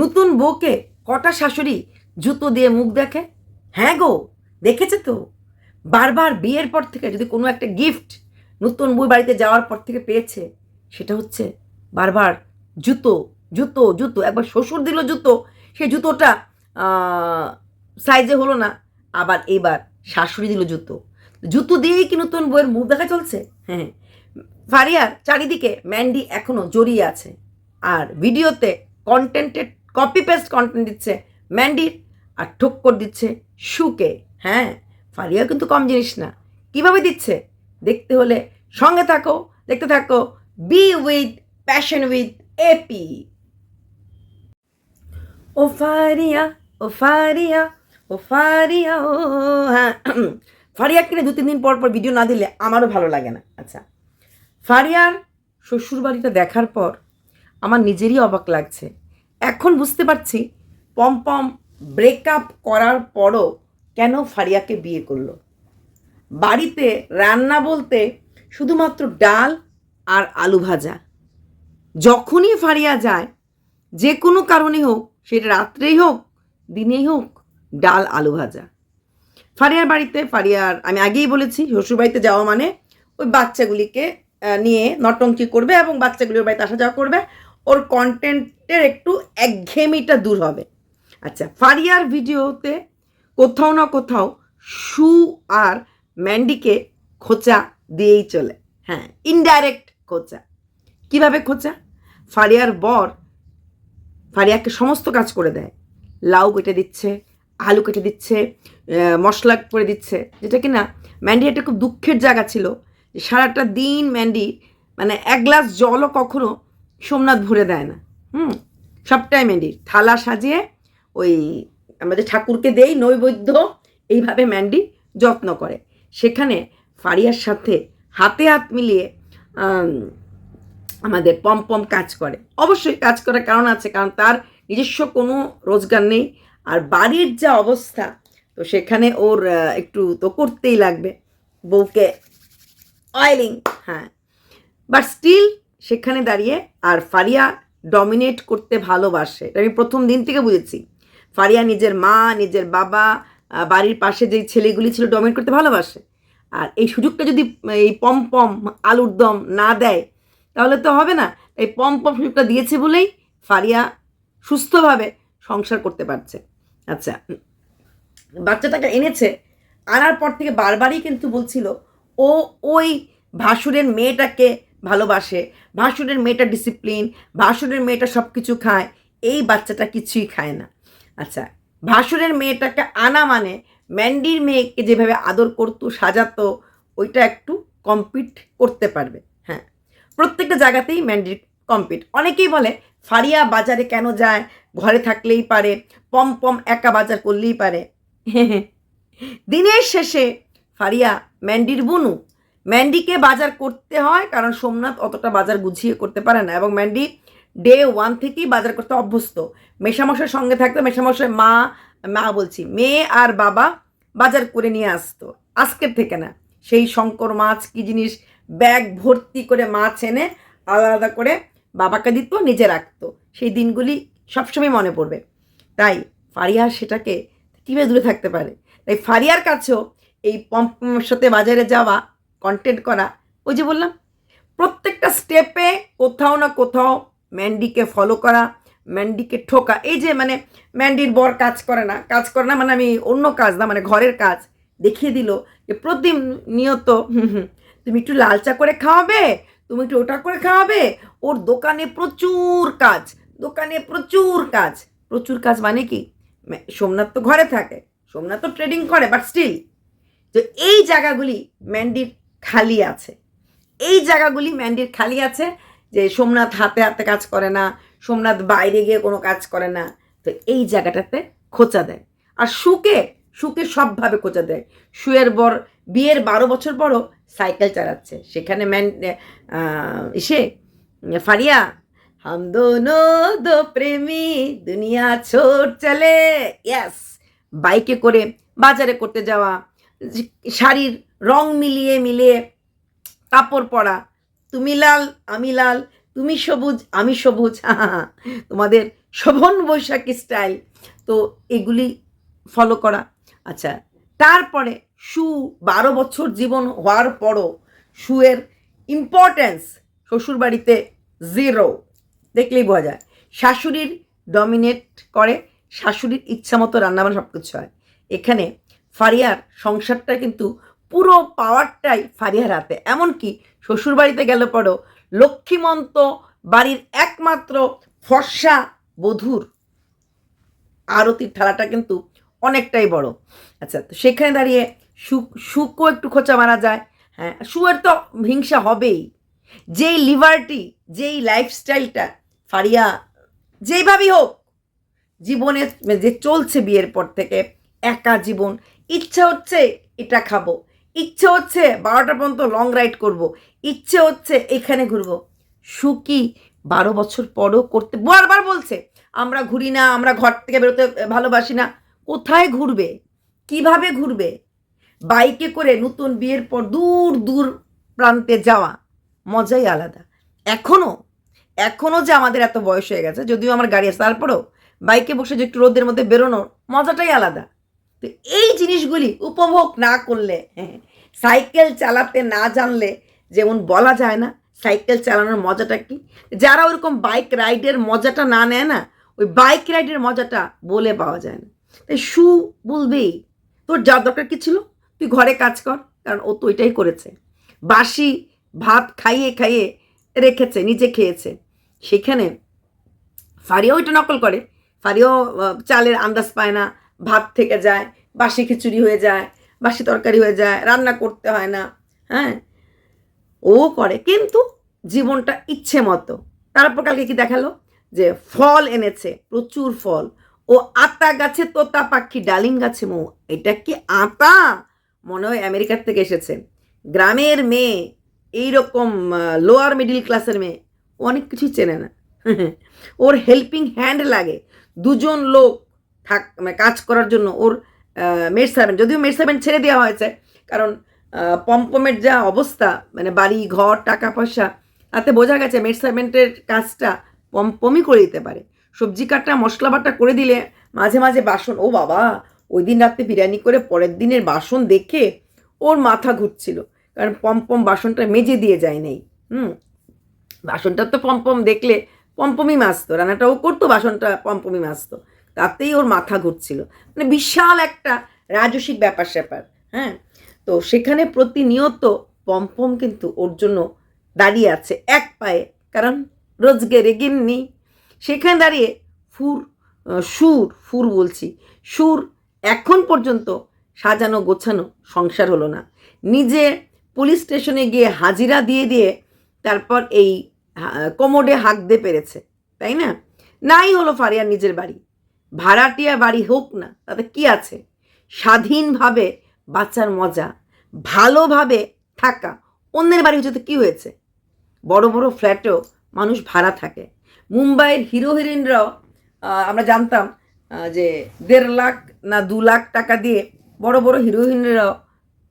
নতুন বউকে কটা শাশুড়ি জুতো দিয়ে মুখ দেখে? হ্যাঁ গো, দেখেছে তো? বারবার বিয়ের পর থেকে যদি কোনো একটা গিফট নতুন বই বাড়িতে যাওয়ার পর থেকে পেয়েছে, সেটা হচ্ছে বারবার জুতো জুতো জুতো। একবার শ্বশুর দিল জুতো সেই জুতোটা সাইজে হলো না, আবার এবার শাশুড়ি দিল জুতো। জুতো দিয়েই কি নতুন বইয়ের মুখ দেখা চলছে? হ্যাঁ ফারিয়ার চারিদিকে ম্যান্ডি এখনও জড়িয়ে আছে। আর ভিডিওতে কন্টেন্টেড কপি পেস্ট কন্টেন্ট দিচ্ছে ম্যান্ডির আর ঠক্কর দিচ্ছে শুকে হ্যাঁ ফারিয়া কিন্তু কম জিনিস না। কীভাবে দিচ্ছে? দেখতে হলে সঙ্গে থাকো, দেখতে থাকো। Be with passion with AP ও ফারিয়া ও ফারিয়া ও ফারিয়া, ও হ্যাঁ। ফারিয়া কিনে দু তিন দিন পর পর ভিডিও না দিলে আমারও ভালো লাগে না। আচ্ছা ফারিয়ার শ্বশুরবাড়িটা দেখার পর আমার নিজেরই অবাক লাগছে। এখন বুঝতে পারছি পম্পম ব্রেকআপ করার পরও কেন ফারিয়াকে বিয়ে করল। বাড়িতে রান্না বলতে শুধুমাত্র ডাল আর আলু ভাজা। যখনই ফারিয়া যায়, যে কোনো কারণে হোক সেটা রাত্রেই হোক, দিনেই হোক, ডাল, আলু ভাজা। ফারিয়ার বাড়িতে, ফারিয়ার, আমি আগেই বলেছি, শ্বশুরবাড়িতে যাওয়া মানে ওই বাচ্চাগুলিকে নিয়ে নটঙ্কি করবে এবং বাচ্চাগুলির বাড়িতে আসা যাওয়া করবে। ওর কন্টেন্টের একটু একঘেয়েমিটা দূর হবে। আচ্ছা ফারিয়ার ভিডিওতে কোথাও না কোথাও সু আর ম্যান্ডিকে খোঁচা দিয়েই চলে। হ্যাঁ ইনডাইরেক্ট খোঁচা। কীভাবে খোঁচা? ফারিয়ার বর ফারিয়াকে সমস্ত কাজ করে দেয়। লাউ কেটে দিচ্ছে, আলু কেটে দিচ্ছে মশলা করে দিচ্ছে। যেটা কি না ম্যান্ডি একটা খুব দুঃখের জায়গা ছিল সারাটা দিন ম্যান্ডি মানে এক গ্লাস জলও কখনো সোমনাথ ভরে দেয় না। হুম সবটাই ম্যান্ডির থালা সাজিয়ে ওই আমাদের ঠাকুরকে দেই নৈবেদ্য, এইভাবে ম্যান্ডি যত্ন করে। সেখানে ফারিয়ার সাথে হাতে হাত মিলিয়ে আমাদের পম পম কাজ করে। অবশ্যই কাজ করার কারণ আছে, কারণ তার নিজস্ব কোনো রোজগার নেই। আর বাড়ির যা অবস্থা, তো সেখানে ওর একটু তো করতেই লাগবে। বউকে অয়েলিং হ্যাঁ। বাট স্টিল সেখানে দাঁড়িয়ে আর ফারিয়া ডমিনেট করতে ভালোবাসে। আমি প্রথম দিন থেকে বুঝেছি। ফারিয়া নিজের মা, নিজের বাবা বাড়ির পাশে যেই ছেলেগুলি ছিল ডমিনেট করতে ভালোবাসে। আর এই সুযোগটা যদি এই পম পম আলুর দম না দেয়, তাহলে তো হবে না। এই পম পম সুযোগটা দিয়েছে বলেই ফারিয়া সুস্থভাবে সংসার করতে পারছে। আচ্ছা বাচ্চাটাকে এনেছে, আনার পর থেকে বারবারই কিন্তু বলছিল, ও ওই ভাসুরের মেয়েটাকে ভালোবাসে, ভাসুরের মেয়েটা ডিসিপ্লিন ভাসুরের মেয়েটা সব কিছু খায়, এই বাচ্চাটা কিছুই খায় না। আচ্ছা ভাসুরের মেয়েটাকে আনা মানে ম্যান্ডির মেয়েকে যেভাবে আদর করতো, সাজাতো, ওইটা একটু কম্পিট করতে পারবে হ্যাঁ। প্রত্যেকটা জায়গাতেই ম্যান্ডির কম্পিট অনেকেই বলে, ফারিয়া বাজারে কেন যায়? ঘরে থাকলেই পারে, পম পম একা বাজার করলেই পারে। দিনের শেষে ফারিয়া ম্যান্ডির বুনু ম্যান্ডিকে বাজার করতে হয়, কারণ সোমনাথ অতটা বাজার গুছিয়ে করতে পারে না এবং ম্যান্ডি ডে ওয়ান থেকেই বাজার করতে অভ্যস্ত। মেশামশার সঙ্গে থাকতো মেশামশাই মা মা বলছি, মেয়ে আর বাবা বাজার করে নিয়ে আসতো, আজকের থেকে না। সেই শঙ্কর মাছ কি জিনিস, ব্যাগ ভর্তি করে মাছ এনে আলাদা আলাদা করে বাবাকে দিত, নিজে রাখতো। সেই দিনগুলি সবসময় মনে পড়বে। তাই ফারিয়া সেটাকে কীভাবে দূরে থাকতে পারে। তাই ফারিয়ার কাছেও এই পম্পমের সাথে বাজারে যাওয়া কন্টেন্ট করা। ওই যে বললাম, প্রত্যেকটা স্টেপে কোথাও না কোথাও ম্যান্ডিকে ফলো করা ম্যান্ডিকে ঠোকা। এই যে মানে ম্যান্ডির বর কাজ করে না, কাজ করে না মানে আমি অন্য কাজ না মানে ঘরের কাজ। দেখিয়ে দিল যে হুম হুম, তুমি একটু লাল চা করে খাওয়াবে, তুমি একটু ওটা করে খাওয়াবে, ওর দোকানে প্রচুর কাজ, দোকানে প্রচুর কাজ। প্রচুর কাজ মানে কি? সোমনাথ তো ঘরে থাকে, সোমনাথ তো ট্রেডিং করে বাট স্টিল তো এই জায়গাগুলি ম্যান্ডির খালি আছে। এই জায়গাগুলি ম্যান্ডির খালি আছে যে সোমনাথ হাতে হাতে কাজ করে না, সোমনাথ বাইরে গিয়ে কোনো কাজ করে না। তো এই জায়গাটাতে খোঁচা দেয়। আর সুকে সুকে সবভাবে খোঁচা দেয়। সুয়ের বর, বিয়ের বারো বছর পরও সাইকেল চালাচ্ছে। সেখানে ম্যান এসে, ফারিয়া, হাম দো প্রেমী, দুনিয়া ছোট চলে। ইয়াস বাইকে করে বাজারে করতে যাওয়া শাড়ির রং মিলিয়ে মিলিয়ে কাপড় পরা, তুমি লাল, আমি লাল, তুমি সবুজ, আমি সবুজ তোমাদের শোভন বৈশাখী স্টাইল। তো এগুলি ফলো করা। আচ্ছা তারপরে শু বারো বছর জীবন হওয়ার পরও শুয়ের ইম্পর্ট্যান্স শ্বশুরবাড়িতে জিরো দেখলেই বোঝা যায়। শাশুড়ির ডমিনেট করে, শাশুড়ির ইচ্ছা মতো রান্নাবান্না সব কিছু হয়। এখানে ফারিয়ার সংসারটা কিন্তু পুরো পাওয়ারটাই ফারিয়ার হাতে। এমনকি শ্বশুরবাড়িতে গেল পরও লক্ষ্মীমন্ত বাড়ির একমাত্র ফর্সা বধূর আরতির থালাটা কিন্তু অনেকটাই বড়। আচ্ছা তো সেখানে দাঁড়িয়ে সুখ, সুখও একটু খোঁচা মারা যায়। হ্যাঁ সুয়ের তো হিংসা হবেই। যেই লিবার্টি, যেই লাইফস্টাইলটা ফারিয়া যেইভাবেই হোক, জীবনে যে চলছে বিয়ের পর থেকে, একা জীবন ইচ্ছে হচ্ছে এটা খাব। ইচ্ছে হচ্ছে বারোটা পর্যন্ত লং রাইড করব। ইচ্ছে হচ্ছে এখানে ঘুরবো। সুকি বারো বছর পরও করতে, বারবার বলছে, আমরা ঘুরি না, আমরা ঘর থেকে বেরোতে ভালোবাসি না। কোথায় ঘুরবে? কীভাবে ঘুরবে? বাইকে করে নতুন বিয়ের পর দূর দূর প্রান্তে যাওয়া মজাই আলাদা। এখনও এখনও যে আমাদের এত বয়স হয়ে গেছে, যদিও আমার গাড়ি আছে, তারপরেও বাইকে বসে যে একটু রোদের মধ্যে বেরোনোর মজাটাই আলাদা। তো এই জিনিসগুলি উপভোগ না করলে হ্যাঁ, সাইকেল চালাতে না জানলে যেমন বলা যায় না সাইকেল চালানোর মজাটা কি? যারা ওরকম বাইক রাইডের মজাটা না নেয় না ওই বাইক রাইডের মজাটা বলে পাওয়া যায় না। তাই শু বলবেই তোর যা দরকার কি ছিল? তুই ঘরে কাজ কর কারণ ও তো এটাই করেছে। বাসি ভাত খাইয়ে খাইয়ে রেখেছে নিজে খেয়েছে। সেখানে ফারিয়াও এটা নকল করে ফারিয়াও চালের আন্দাজ পায় না ভাত থেকে যায়, বাসি খিচুড়ি হয়ে যায়, বাসি তরকারি হয়ে যায়, রান্না করতে হয় না হ্যাঁ? ও করে, কিন্তু জীবনটা ইচ্ছে মতো। তারপর কালকে কি দেখাল? যে ফল এনেছে, প্রচুর ফল। ও আতা গাছে তোতা পাখি, ডালিম গাছে মৌ। এটা কি আতা? মনে হয় আমেরিকার থেকে এসেছে। গ্রামের মেয়ে, এইরকম লোয়ার মিডিল ক্লাসের মেয়ে। অনেক কিছুই চেনে না। ওর হেল্পিং হ্যান্ড লাগে। দুজন লোক থাক মানে কাজ করার জন্য ওর মেড সার্ভেন্ট যদিও মেড সার্ভেন্ট ছেড়ে দেওয়া হয়েছে, কারণ পম্পমের যা অবস্থা মানে বাড়ি, ঘর, টাকা পয়সা, তাতে বোঝা গেছে মেড সার্ভেন্টের কাজটা পম্পমই করে দিতে পারে। সবজি কাটা, মশলা বাটা করে দিলে মাঝে মাঝে বাসন, ও বাবা, ওই দিন রাত্রে বিরিয়ানি করে পরের দিনের বাসন দেখে ওর মাথা ঘুরছিল, কারণ পম্পম বাসনটা মেজে দিয়ে যায় নাই, হুম? বাসনটা তো পম্পম দেখলে পম্পমই মাছতো রান্নাটা ও করতো, বাসনটা পম্পমই মাছতো তাতেই ওর মাথা ঘুরছিল। মানে বিশাল একটা রাজসিক ব্যাপার স্যাপার হ্যাঁ? তো সেখানে প্রতিনিয়ত পম্পম কিন্তু ওর জন্য দাঁড়িয়ে আছে, এক পায়ে। কারণ রোজগেরে গিন্নি, সেখানে দাঁড়িয়ে ফুর সুর, ফুর বলছি, সুর এখন পর্যন্ত সাজানো গোছানো সংসার হলো না। নিজে পুলিশ স্টেশনে গিয়ে হাজিরা দিয়ে দিয়ে তারপর এই কোমোডে হাঁক দিয়ে পেরেছে, তাই না? নাই হলো ফারিয়ার নিজের বাড়ি। ভাড়াটিয়া বাড়ি হোক না, তাতে কি আছে? স্বাধীনভাবে বাঁচার মজা, ভালোভাবে থাকা, অন্যের বাড়ি হচ্ছে তো কী হয়েছে? বড় বড় ফ্ল্যাটেও মানুষ ভাড়া থাকে। মুম্বাইয়ের হিরো হিরোইনরাও আমরা জানতাম যে দেড় লাখ না দু লাখ টাকা দিয়ে বড় বড় হিরো হিরোইনরাও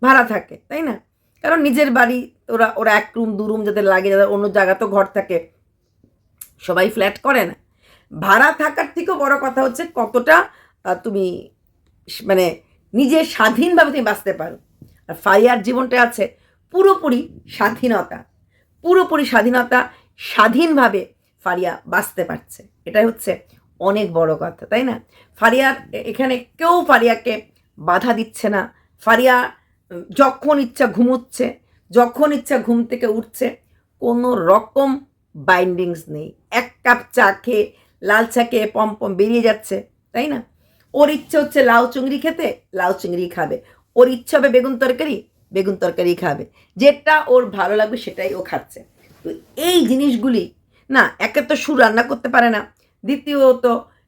ভাড়া থাকে, তাই না? কারণ নিজের বাড়ি, ওরা ওরা এক রুম, দু রুম যাদের লাগে, যাদের অন্য জায়গা তো ঘর থাকে, সবাই ফ্ল্যাট করে না। ভাড়া থাকার থেকেও বড় কথা হচ্ছে কতটা তুমি মানে নিজে স্বাধীনভাবে তুমি বাঁচতে পারো। আর ফারিয়ার জীবনটা আছে পুরোপুরি স্বাধীনতা। পুরোপুরি স্বাধীনতা স্বাধীনভাবে ফারিয়া বাঁচতে পারছে। এটাই হচ্ছে অনেক বড় কথা, তাই না? ফারিয়ার এখানে কেউ ফারিয়াকে বাধা দিচ্ছে না। ফারিয়া যখন ইচ্ছা ঘুমোচ্ছে, যখন ইচ্ছা ঘুম থেকে উঠছে, কোনো রকম বাইন্ডিংস নেই। এক কাপ চা খেয়ে লাল ছাকে পম পম বেরিয়ে যাচ্ছে, তাই না? ওর ইচ্ছে হচ্ছে লাউ চিংড়ি খেতে, লাউ চিংড়ি খাবে। ওর ইচ্ছে হবে বেগুন তরকারি বেগুন তরকারি খাবে। যেটা ওর ভালো লাগবে সেটাই ও খাচ্ছে। তো এই জিনিসগুলি, না, একে তো সুর রান্না করতে পারে না। দ্বিতীয়ত,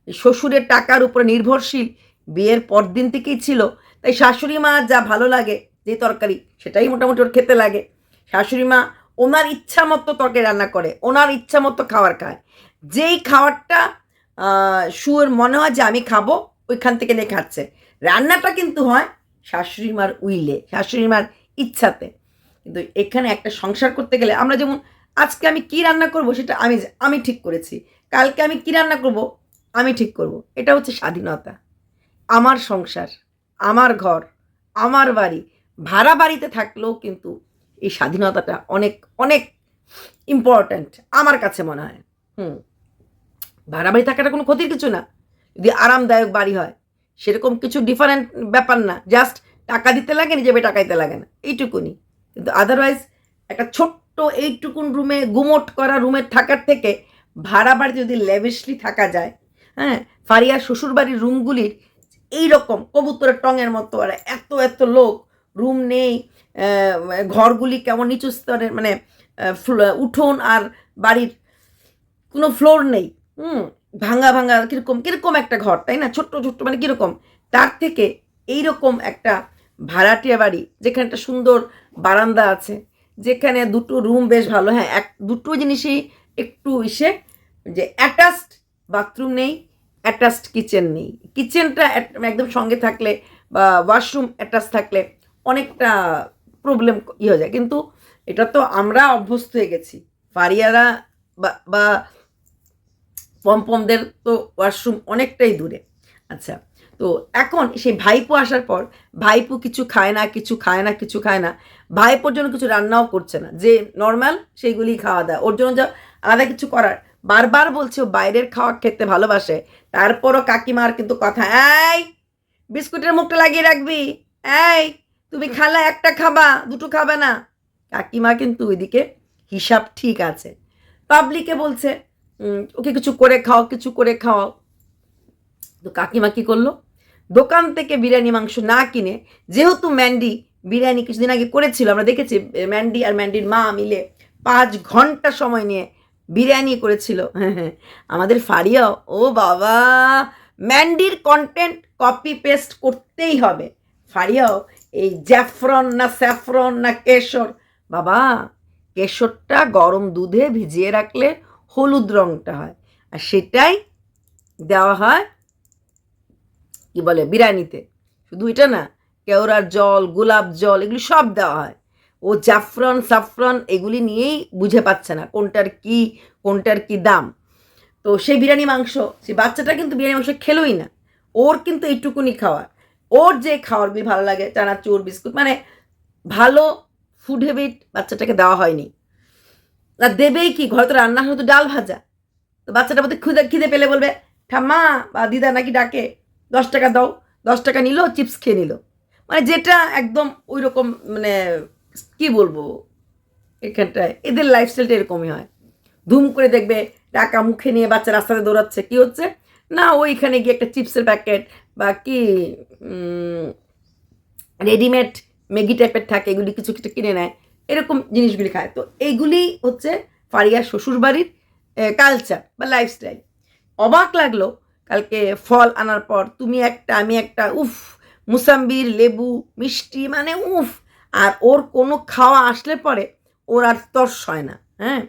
শ্বশুরের টাকার উপরে নির্ভরশীল, বিয়ের পর দিন থেকেই ছিল। তাই শাশুড়ি মা যা ভালো লাগে যে তরকারি, সেটাই মোটামুটি ওর খেতে লাগে। শাশুড়ি মা ওনার ইচ্ছা মতো তরকারি রান্না করে, ওনার ইচ্ছা মতো খাবার খায়। যেই খাবারটা শুয়োর মনে হয় যে আমি খাব, ওইখান থেকে নিয়ে খাচ্ছে রান্নাটা কিন্তু হয় শাশুড়ি মার উইলে শাশুড়ি মার ইচ্ছাতে। কিন্তু এখানে একটা সংসার করতে গেলে আমরা যেমন, আজকে আমি কি রান্না করব সেটা আমি আমি ঠিক করেছি। কালকে আমি কি রান্না করব? আমি ঠিক করব। এটা হচ্ছে স্বাধীনতা। আমার সংসার, আমার ঘর, আমার বাড়ি, ভাড়া বাড়িতে থাকলেও কিন্তু এই স্বাধীনতাটা অনেক অনেক ইম্পর্ট্যান্ট আমার কাছে মনে হয়। হুম। ভাড়া বাড়ি থাকাটা কোনো ক্ষতির কিছু না। যদি আরামদায়ক বাড়ি হয়, সেরকম কিছু ডিফারেন্ট ব্যাপার না। জাস্ট টাকা দিতে লাগে নিজেবে টাকাইতে লাগে না। এইটুকুনি। কিন্তু আদারওয়াইজ একটা ছোট্ট এইটুকুন রুমে গুমোট করা রুমে থাকার থেকে ভাড়া বাড়িতে যদি লেভিশলি থাকা যায় হ্যাঁ ফারিয়ার শ্বশুরবাড়ির রুমগুলির এইরকম কবুতরের টঙের মতো আর এত এত লোক রুম নেই ঘরগুলি কেমন নিচু স্তরের মানে উঠোন আর বাড়ির কোনো ফ্লোর নেই। হুম, ভাঙা ভাঙা কীরকম কীরকম একটা ঘর, তাই না? ছোট্ট ছোট্ট মানে কীরকম? তার থেকে এইরকম একটা ভাড়াটিয়া বাড়ি, যেখানে একটা সুন্দর বারান্দা আছে, যেখানে দুটো রুম বেশ ভালো। হ্যাঁ এক দুটো জিনিসই একটু ইসে যে অ্যাটাচড বাথরুম নেই অ্যাটাচড কিচেন নেই। কিচেনটা একদম সঙ্গে থাকলে বা ওয়াশরুম অ্যাটাচ থাকলে অনেকটা প্রবলেম ই হয়ে যায়। কিন্তু এটা তো আমরা অভ্যস্ত হয়ে গেছি। ফারিয়ারা বা পমপমদের তো ওয়াশরুম অনেকটাই দূরে। আচ্ছা তো এখন সেই ভাইপো আসার পর ভাইপো কিছু খায় না, কিছু খায় না, কিছু খায় না, ভাইপোর জন্য কিছু রান্নাও করছে না। যে নর্মাল সেইগুলি খাওয়া দাওয়া। ওর জন্য যা আলাদা কিছু করার। বারবার বলছে, ও বাইরের খাওয়া খেতে ভালোবাসে। তারপরও কাকিমার কিন্তু কথা, এই, বিস্কুটের মুখটা লাগিয়ে রাখবি। এই, তুমি খালা, একটা খাবা, দুটো খাবে না। কাকিমা কিন্তু ওইদিকে হিসাব ঠিক আছে। পাবলিকে বলছে ওকে কিছু করে খাও, কিছু করে খাওয়াও তো কাকিমা কি করল? দোকান থেকে বিরিয়ানি মাংস না কিনে, যেহেতু ম্যান্ডি বিরিয়ানি কিছুদিন আগে করেছিল, আমরা দেখেছি ম্যান্ডি আর ম্যান্ডির মা মিলে পাঁচ ঘণ্টা সময় নিয়ে বিরিয়ানি করেছিল। আমাদের ফারিয়াও ও বাবা, ম্যান্ডির কন্টেন্ট কপি পেস্ট করতেই হবে। ফারিয়াও, এই জ্যাফরন না স্যাফরন না কেশর, বাবা, কেশরটা গরম দুধে ভিজিয়ে রাখলে হলুদ রঙটা হয়। আর সেটাই দেওয়া হয়, কি বলে, বিরিয়ানিতে। শুধু এটা না, কেওড়ার জল, গোলাপ জল, এগুলি সব দেওয়া হয়। ও জাফরন, সাফরন, এগুলি নিয়েই বুঝে পাচ্ছে না কোনটার কি কোনটার কি দাম। তো সেই বিরিয়ানি মাংস সেই বাচ্চাটা কিন্তু বিরিয়ানি মাংস খেলোই না। ওর কিন্তু এইটুকুনি খাওয়ার। ওর যে খাওয়ারগুলি ভালো লাগে, চানাচুর, বিস্কুট মানে ভালো ফুড হ্যাবিট বাচ্চাটাকে দেওয়া হয়নি। আর দেবেই কি? ঘরে তো রান্না হতো ডাল ভাজা। তো বাচ্চাটা বোধহয় খুদে খিদে পেলে বলবে, ঠাম্মা বা দিদা নাকি ডাকে, দশ টাকা দাও। দশ টাকা নিল, চিপস খেয়ে নিল। মানে যেটা একদম ওই রকম মানে কি বলব এখানটায়, এদের লাইফস্টাইলটা এরকমই হয়। ধুম করে দেখবে টাকা মুখে নিয়ে বাচ্চা রাস্তাতে দৌড়াচ্ছে, কি হচ্ছে? না, ওইখানে গিয়ে একটা চিপসের প্যাকেট বা কি রেডিমেড ম্যাগি টাইপের থাকে, এগুলি কিছু কিছু কিনে নেয়। এরকম জিনিসগুলি খায়। তো এইগুলি হচ্ছে ফারিয়ার শ্বশুরবাড়ির কালচার বা লাইফস্টাইল অবাক লাগল কালকে ফল আনার পর, তুমি একটা, আমি একটা, উফ, মুসাম্বির, লেবু, মিষ্টি মানে উফ! আর ওর কোনো খাওয়া আসলে পরে ওর আর তর্স হয় না হ্যাঁ?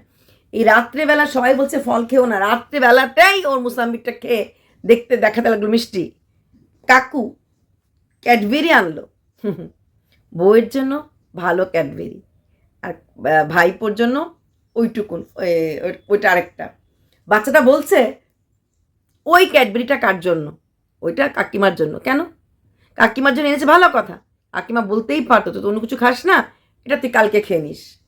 এই রাত্রেবেলা সবাই বলছে, ফল খেও না। রাত্রেবেলাটাই ওর মুসাম্বিরটা খেয়ে দেখতে দেখাতে লাগল মিষ্টি। কাকু, ক্যাডবেরি আনলো। বউয়ের জন্য ভালো ক্যাডবেরি। আর ভাইপোর জন্য ওইটুকুন ওই- ওই- ওইটা আরেকটা। বাচ্চাটা বলছে, ওই ক্যাডবেরিটা কার জন্য? ওইটা কাকিমার জন্য। কেন? কাকিমার জন্য এনেছে, ভালো কথা। কাকিমা বলতেই পারতো তো অন্য কিছু খাস না, এটা তুই কালকে খেয়ে নিস।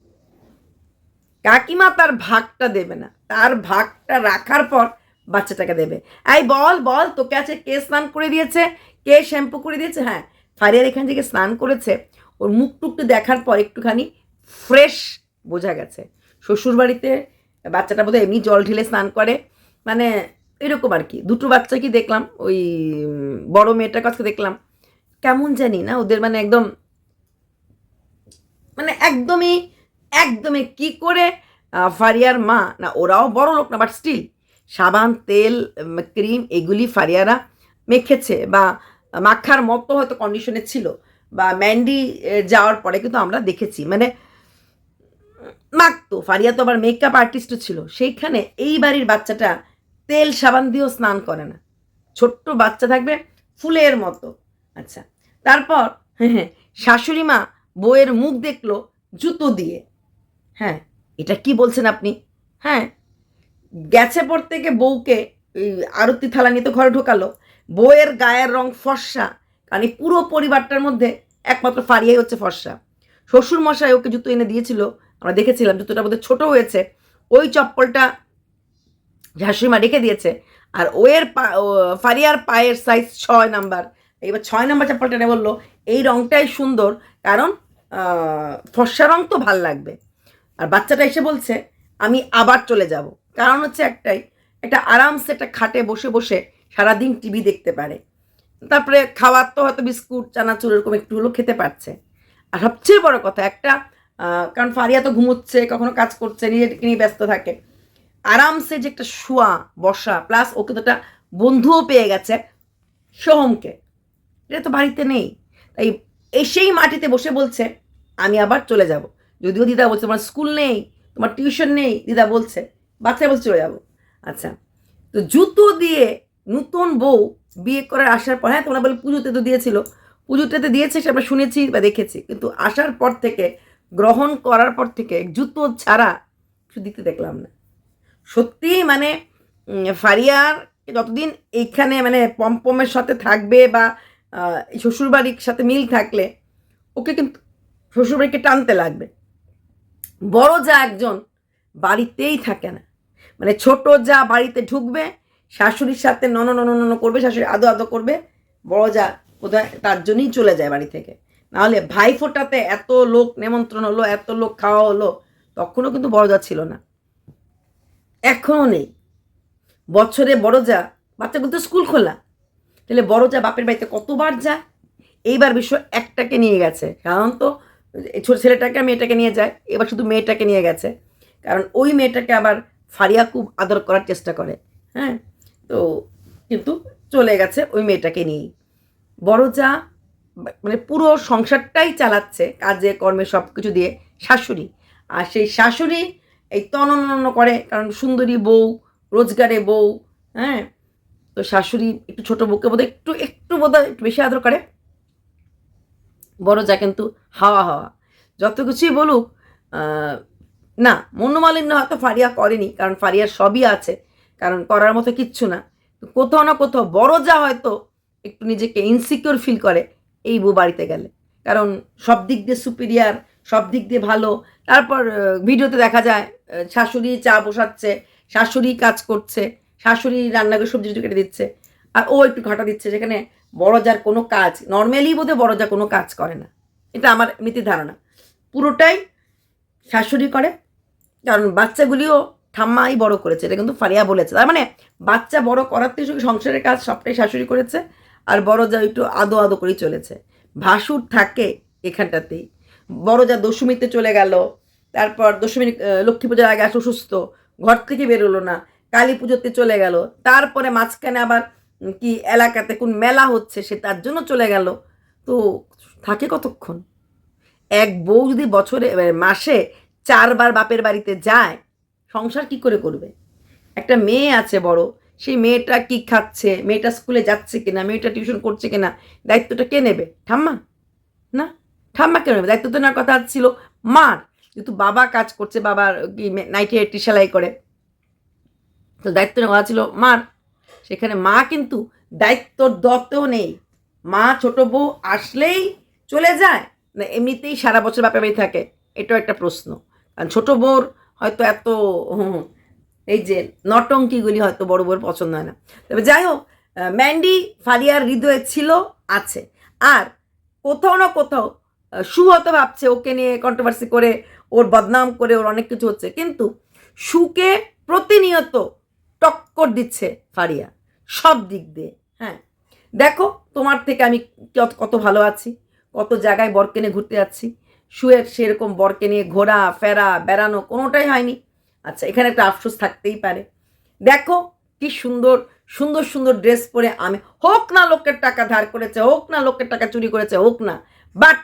কাকিমা তার ভাগটা দেবে না। তার ভাগটা রাখার পর বাচ্চাটাকে দেবে। এই বল বল, তোকে আছে কে স্নান করে দিয়েছে? কে শ্যাম্পু করে দিয়েছে? হ্যাঁ ফারিয়ার এখান থেকে স্নান করেছে। ওর মুখ টুকটু দেখার পর একটুখানি ফ্রেশ বোঝা গেছে। শ্বশুরবাড়িতে বাচ্চাটা বোধহয় এমনি জল ঢেলে স্নান করে। মানে এরকম আর কি। দুটো বাচ্চা কি দেখলাম, ওই বড় মেয়েটার কাছে দেখলাম। কেমন জানি না, ওদের মানে একদম মানে একদমই একদমই কি করে ফারিয়ার মা, না ওরাও বড় লোক না বাট স্টিল সাবান, তেল ক্রিম এগুলি ফারিয়ারা মেখেছে বা মাখার মতো হয়তো কন্ডিশনে ছিল। বা ম্যান্ডি যাওয়ার পরে কিন্তু আমরা দেখেছি। মানে মাখতো ফারিয়া তো আবার মেকআপ আর্টিস্টও ছিল। সেইখানে এই বাড়ির বাচ্চাটা তেল, সাবান দিয়েও স্নান করে না। ছোট্ট বাচ্চা থাকবে ফুলের মতো। আচ্ছা তারপর হ্যাঁ হ্যাঁ শাশুড়ি মা বইয়ের মুখ দেখল জুতো দিয়ে। হ্যাঁ এটা কি বলছেন আপনি? হ্যাঁ গেছে পর থেকে বউকে আরতি থালা নিয়ে তো ঘরে ঢোকালো। বউয়ের গায়ের রং ফর্সা, কারণ পুরো পরিবারটার মধ্যে একমাত্র ফারিয়াই হচ্ছে ফর্সা। শ্বশুর মশাই ওকে জুতো এনে দিয়েছিল আমরা দেখেছিলাম জুতোটা বোধহয় ছোটো হয়েছে, ওই চপ্পলটা শাশুড়িমা রেখে দিয়েছে, আর ওয়ের পা ফারিয়ার পায়ের সাইজ ছয় নাম্বার। এবার ছয় নাম্বার চপ্পলটা এনে বলল, এই রংটাই সুন্দর, কারণ ফর্সা রং তো ভালো লাগবে। আর বাচ্চাটা এসে বলছে, আমি আবার চলে যাব। কারণ হচ্ছে একটাই, একটা আরামসে একটা খাটে বসে বসে সারাদিন টিভি দেখতে পারে। তারপরে খাওয়ার তো হয়তো বিস্কুট, চানাচুর এরকম একটু হলেও খেতে পারছে। আর সবচেয়ে বড় কথা, একটা কারণ ফারিয়া তো ঘুমোচ্ছে, কখনো কাজ করছে নিজেকে নিয়ে ব্যস্ত থাকে। আরামসে যে একটা শোয়া, বসা প্লাস ওকে তো একটা বন্ধুও পেয়ে গেছে, সোহমকে। এটা তো বাড়িতে নেই। তাই এসেই মাটিতে বসে বলছে, আমি আবার চলে যাব। যদিও দিদা বলছে, তোমার স্কুল নেই, তোমার টিউশন নেই। দিদা বলছে বাচ্চা বলছে চলে যাব। আচ্ছা তো জুতো দিয়ে নতুন বউ বিয়ে করার আসার পর হ্যাঁ তোমরা বলে পুজোতে তো দিয়েছিল পুজোটাতে দিয়েছে সে আমরা শুনেছি বা দেখেছি, কিন্তু আসার পর থেকে গ্রহণ করার পর থেকে জুতো ছাড়া কিছু দিতে দেখলাম না। সত্যি মানে ফারিয়ার যতদিন এইখানে মানে পম্পমের সাথে থাকবে বা শ্বশুরবাড়ির সাথে মিল থাকলে, ওকে কিন্তু শ্বশুরবাড়িকে টানতে লাগবে। বড় যা একজন বাড়িতেই থাকে না। মানে ছোট যা বাড়িতে ঢুকবে, শাশুড়ির সাথে নন নন নন করবে, শাশুড়ি আদো আদো করবে, বড় যা কোথায় তার জন্যই চলে যায় বাড়ি থেকে। নাহলে ভাই ফোটাতে এত লোক নেমন্ত্রণ হলো, এত লোক খাওয়া হলো, তখনও কিন্তু বড় যা ছিল না। এখনও নেই। বছরে বড় যা বাচ্চাগুলো তো স্কুল খোলা। তাহলে বড় যা বাপের বাড়িতে কতবার যায়? এইবার বিশ্ব একটাকে নিয়ে গেছে। সাধারণত ছোট ছেলেটাকে মেয়েটাকে নিয়ে যায়, এবার শুধু মেয়েটাকে নিয়ে গেছে। কারণ ওই মেয়েটাকে আবার ফারিয়া খুব আদর করার চেষ্টা করে। হ্যাঁ তো কিন্তু চলে গেছে ওই মেয়েটাকে নিয়েই। বড় যা বা- মানে পুরো সংসারটাই চালাচ্ছে, কাজে, কর্মে সব কিছু দিয়ে শাশুড়ি। আর সেই শাশুড়ি এই তননন করে, কারণ সুন্দরী বউ, রোজগারে বউ হ্যাঁ? তো শাশুড়ি একটু ছোটো বউকে বোধহয় একটু একটু বোধহয় একটু বেশি আদর করে। বড় যা কিন্তু হাওয়া হাওয়া। যত কিছুই বলুক না, মনোমালিন্য হয়তো ফারিয়া করেনি, কারণ ফারিয়ার সবই আছে, কারণ করার মতো কিচ্ছু না। কোথাও না কোথাও বড় যা হয়তো একটু নিজেকে ইনসিকিউর ফিল করে। এই বউ বাড়িতে গেলে। কারণ সব দিক দিয়ে সুপিরিয়ার সব দিক দিয়ে ভালো। তারপর ভিডিওতে দেখা যায় শাশুড়ি চা বসাচ্ছে, শাশুড়ি কাজ করছে, শাশুড়ি রান্না করে সবজি কেটে দিচ্ছে, আর ও একটু ঘাটা দিচ্ছে, যেখানে বড় যার কোনো কাজ নর্মালি বোধহয় বড় যা কোনো কাজ করে না। এটা আমার নীতি ধারণা। পুরোটাই শাশুড়ি করে, কারণ বাচ্চাগুলিও ঠাম্মাই বড় করেছে, এটা কিন্তু ফারিয়া বলেছে। তার মানে বাচ্চা বড় করার থেকে সংসারের কাজ সবটাই শাশুড়ি করেছে। আর বড় যা একটু আদো আদো করেই চলেছে। ভাসুর থাকে এখানটাতেই। বড় যা দশমীতে চলে গেল, তারপর দশমী লক্ষ্মী পুজোর আগে আসো সুস্থ ঘর থেকে বেরোলো না, কালী পুজোতে চলে গেল, তারপরে মাঝখানে আবার কি এলাকাতে কোন মেলা হচ্ছে সে তার জন্য চলে গেল। তো থাকে কতক্ষণ? এক বউ যদি বছরে মাসে চারবার বাপের বাড়িতে যায়, সংসার কি করে করবে? একটা মেয়ে আছে বড় সেই মেয়েটা কি খাচ্ছে? মেয়েটা স্কুলে যাচ্ছে কিনা? মেয়েটা টিউশন করছে কিনা? দায়িত্বটা কে নেবে? ঠাম্মা? না? ঠাম্মা কেন নেবে? দায়িত্ব তো নেওয়ার কথা ছিল। মার! যেহেতু বাবা কাজ করছে, বাবার কি নাইটি এইটি সেলাই করে। তো দায়িত্ব নেওয়া ছিল মার। সেখানে মা কিন্তু দায়িত্বর দত্তেও নেই। মা ছোট বউ আসলেই চলে যায়। না, এমনিতেই সারা বছর বাপের বাড়ি থাকে। এটাও একটা প্রশ্ন। কারণ ছোটো বউর হয়তো এত এই যে নটঙ্কিগুলি হয়তো বড় বউর পছন্দ হয় না। তবে যাই হোক ম্যান্ডি ফারিয়ার হৃদয়ে ছিল, আছে। আর কোথাও না কোথাও সু হয়তো ভাবছে ওকে নিয়ে কন্ট্রোভার্সি করে, ওর বদনাম করে, ওর অনেক কিছু হচ্ছে। কিন্তু সুকে প্রতিনিয়ত টক্কর দিচ্ছে ফারিয়া, সব দিক দিয়ে। হ্যাঁ দেখো তোমার থেকে আমি কত কত ভালো আছি, কত জায়গায় বরকে নিয়ে ঘুরতে যাচ্ছি। শুয়ের সেরকম বরকে নিয়ে ঘোরা, ফেরা, বেড়ানো কোনোটাই হয়নি। আচ্ছা এখানে একটা আফসোস থাকতেই পারে। দেখো কি সুন্দর সুন্দর সুন্দর ড্রেস পরে আমি, হোক না লোকের টাকা ধার করেছে, হোক না লোকের টাকা চুরি করেছে, হোক না বাট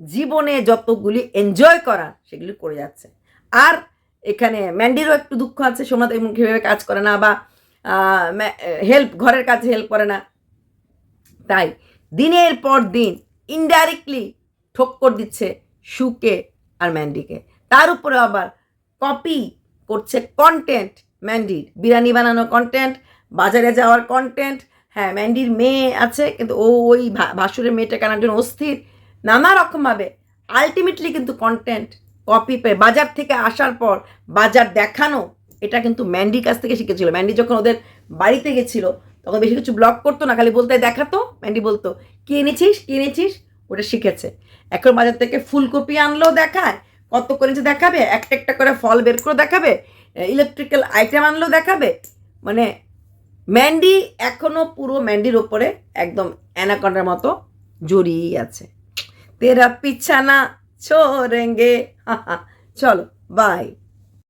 জীবনে যতগুলি এনজয় করা, সেগুলি করে যাচ্ছে। আর এখানে ম্যান্ডিরও একটু দুঃখ আছে সোমনাথ কীভাবে কাজ করে না বা হেল্প ঘরের কাজে হেল্প করে না। তাই দিনের পর দিন ইনডাইরেক্টলি ঠক্কর দিচ্ছে সুকে আর ম্যান্ডিকে তার উপরে আবার কপি করছে কন্টেন্ট ম্যান্ডির বিরিয়ানি বানানো কন্টেন্ট বাজারে যাওয়ার কন্টেন্ট হ্যাঁ ম্যান্ডির মেয়ে আছে, কিন্তু ও ওই ভাসুরের মেয়েটা কেনার জন্য অস্থির। নানা রকমভাবে আলটিমেটলি কিন্তু কন্টেন্ট কপি পে বাজার থেকে আসার পর বাজার দেখানো, এটা কিন্তু ম্যান্ডির কাছ থেকে শিখেছিল। ম্যান্ডি যখন ওদের বাড়িতে গেছিল, তখন বেশি কিছু ব্লগ করতো না, খালি বলতে দেখাতো? ম্যান্ডি বলতো, কি এনেছিস? এনেছিস? ওটা শিখেছে। এখন বাজার থেকে ফুলকপি আনলেও দেখায়। কত করে যে দেখাবে? একটা একটা করে ফল বের করে দেখাবে ইলেকট্রিক্যাল আইটেম আনলেও দেখাবে। মানে ম্যান্ডি এখনও পুরো ম্যান্ডির ওপরে একদম অ্যানাকন্ডার মতো জড়িয়েই আছে। তেরা পিছানা ছোরেঙ্গে চলো বাই